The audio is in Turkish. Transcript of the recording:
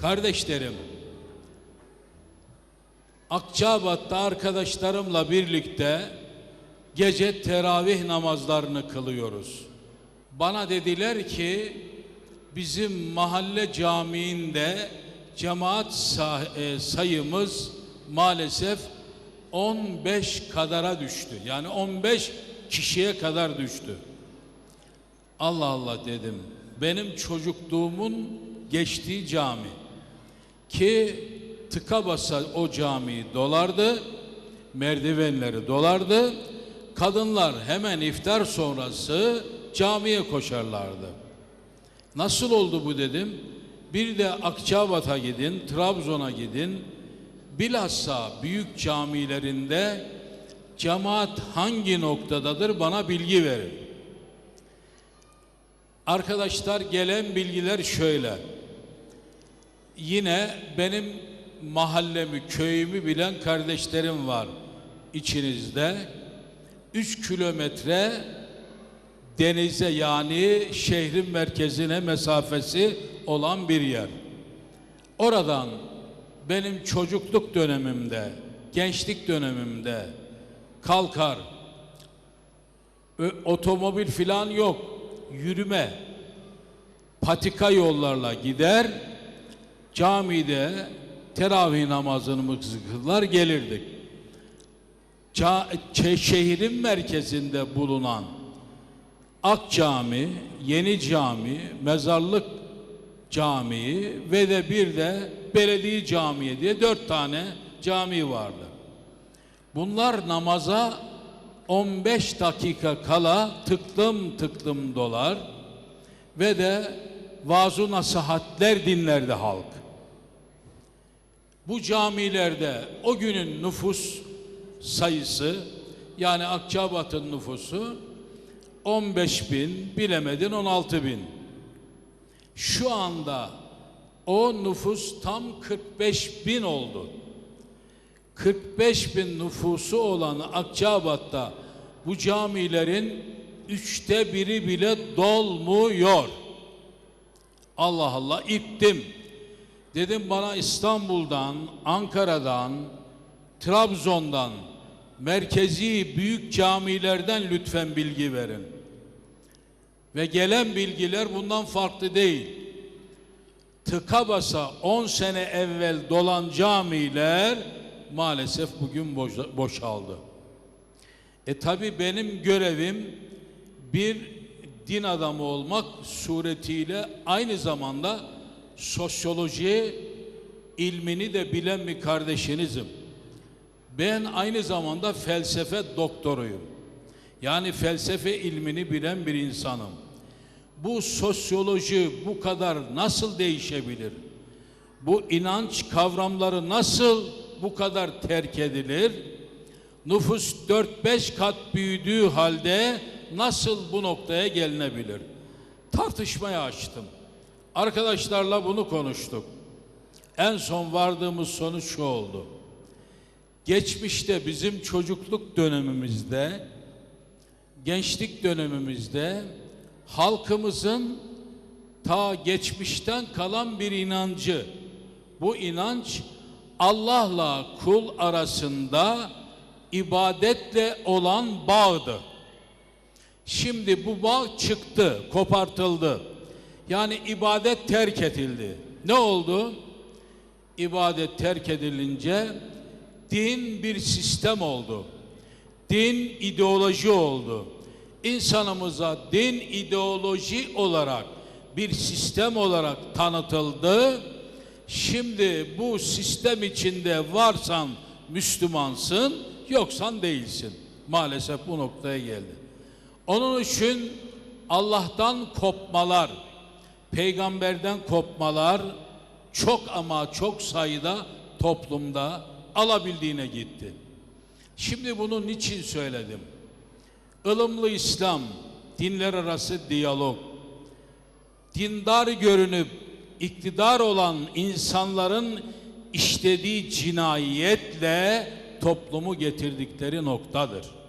Kardeşlerim, Akçabat'ta arkadaşlarımla birlikte gece teravih namazlarını kılıyoruz. Bana dediler ki bizim mahalle camiinde cemaat e, sayımız maalesef 15 kadara düştü. Yani 15 kişiye kadar düştü. Allah Allah dedim. Benim çocukluğumun geçtiği cami ki tıka basa o camiyi dolardı, merdivenleri dolardı. Kadınlar hemen iftar sonrası camiye koşarlardı. Nasıl oldu bu dedim. Bir de Akçabat'a gidin, Trabzon'a gidin. Bilhassa büyük camilerinde cemaat hangi noktadadır bana bilgi verin. Arkadaşlar gelen bilgiler şöyle. Yine benim mahallemi, köyümü bilen kardeşlerim var içinizde. 3 kilometre denize yani şehrin merkezine mesafesi olan bir yer. Oradan benim çocukluk dönemimde, gençlik dönemimde kalkar, otomobil filan yok, yürüme, patika yollarla gider, camide teravih namazını kılar gelirdik. Çe- şehrin merkezinde bulunan Ak Cami, Yeni Cami, Mezarlık Camii ve de bir de Belediye Camii diye dört tane cami vardı. Bunlar namaza 15 dakika kala tıklım tıklım dolar ve de vaaz nasihatler dinlerdi halk. Bu camilerde o günün nüfus sayısı yani Akçabat'ın nüfusu 15 bin bilemedin 16 bin. Şu anda o nüfus tam 45 bin oldu. 45 bin nüfusu olan Akçabat'ta bu camilerin üçte biri bile dolmuyor. Allah Allah ittim. Dedim bana İstanbul'dan, Ankara'dan, Trabzon'dan, merkezi büyük camilerden lütfen bilgi verin. Ve gelen bilgiler bundan farklı değil. Tıka basa 10 sene evvel dolan camiler maalesef bugün boşa- boşaldı. E tabi benim görevim bir din adamı olmak suretiyle aynı zamanda sosyoloji ilmini de bilen bir kardeşinizim. Ben aynı zamanda felsefe doktoruyum. Yani felsefe ilmini bilen bir insanım. Bu sosyoloji bu kadar nasıl değişebilir? Bu inanç kavramları nasıl bu kadar terk edilir? Nüfus 4-5 kat büyüdüğü halde nasıl bu noktaya gelinebilir? Tartışmaya açtım. Arkadaşlarla bunu konuştuk. En son vardığımız sonuç şu oldu. Geçmişte bizim çocukluk dönemimizde, gençlik dönemimizde halkımızın ta geçmişten kalan bir inancı. Bu inanç Allah'la kul arasında ibadetle olan bağdı. Şimdi bu bağ çıktı, kopartıldı. Yani ibadet terk edildi. Ne oldu? İbadet terk edilince din bir sistem oldu. Din ideoloji oldu. İnsanımıza din ideoloji olarak bir sistem olarak tanıtıldı. Şimdi bu sistem içinde varsan Müslümansın, yoksan değilsin. Maalesef bu noktaya geldi. Onun için Allah'tan kopmalar, peygamberden kopmalar çok ama çok sayıda toplumda alabildiğine gitti. Şimdi bunu niçin söyledim? ılımlı İslam, dinler arası diyalog, dindar görünüp iktidar olan insanların işlediği cinayetle toplumu getirdikleri noktadır.